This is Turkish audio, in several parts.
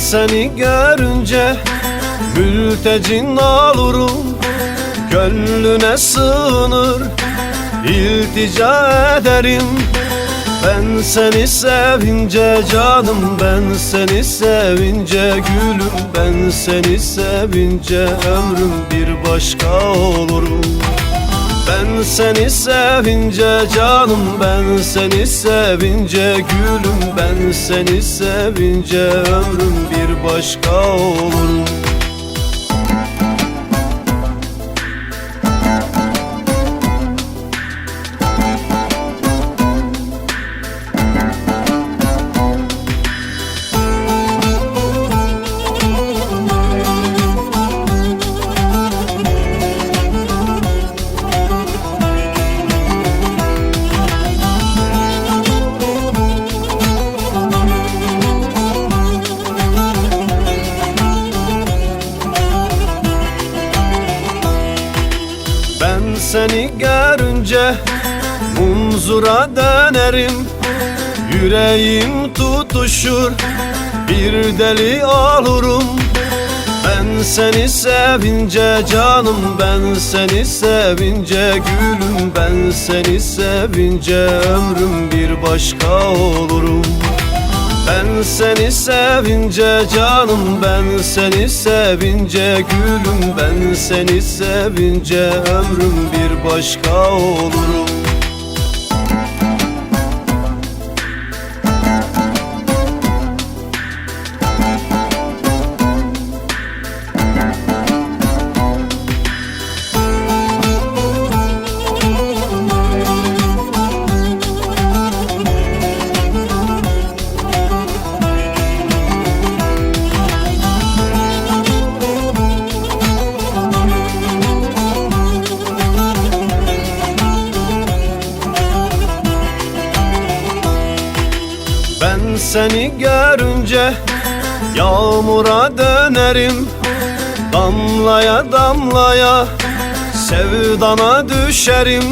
seni görünce mültecin olurum Gönlüne sığınır iltica ederim. Ben seni sevince canım ben seni sevince gülüm. Ben seni sevince ömrüm bir başka olurum ben seni sevince canım ben seni sevince gülüm. Ben seni sevince ömrüm bir başka olur seni görünce munzura dönerim. Yüreğim tutuşur bir deli olurum. Ben seni sevince canım ben seni sevince gülüm. Ben seni sevince ömrüm bir başka olurum ben seni sevince canım ben seni sevince gülüm. Ben seni sevince ömrüm bir başka olurum Ben seni görünce yağmura dönerim. Damlaya damlaya sevdana düşerim.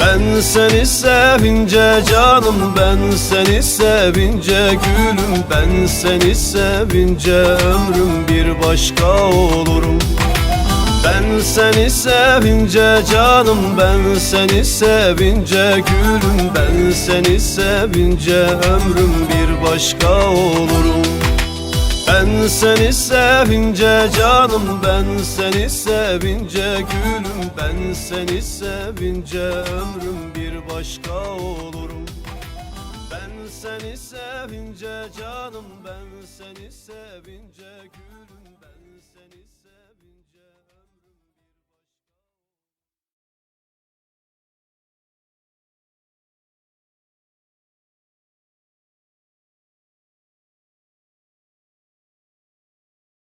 Ben seni sevince canım ben seni sevince gülüm. Ben seni sevince ömrüm bir başka olurum seni sevince canım ben seni sevince gülüm ben seni sevince ömrüm bir başka olurum. Ben seni sevince canım ben seni sevince gülüm ben seni sevince ömrüm bir başka olurum. Ben seni sevince canım ben seni sevince gülüm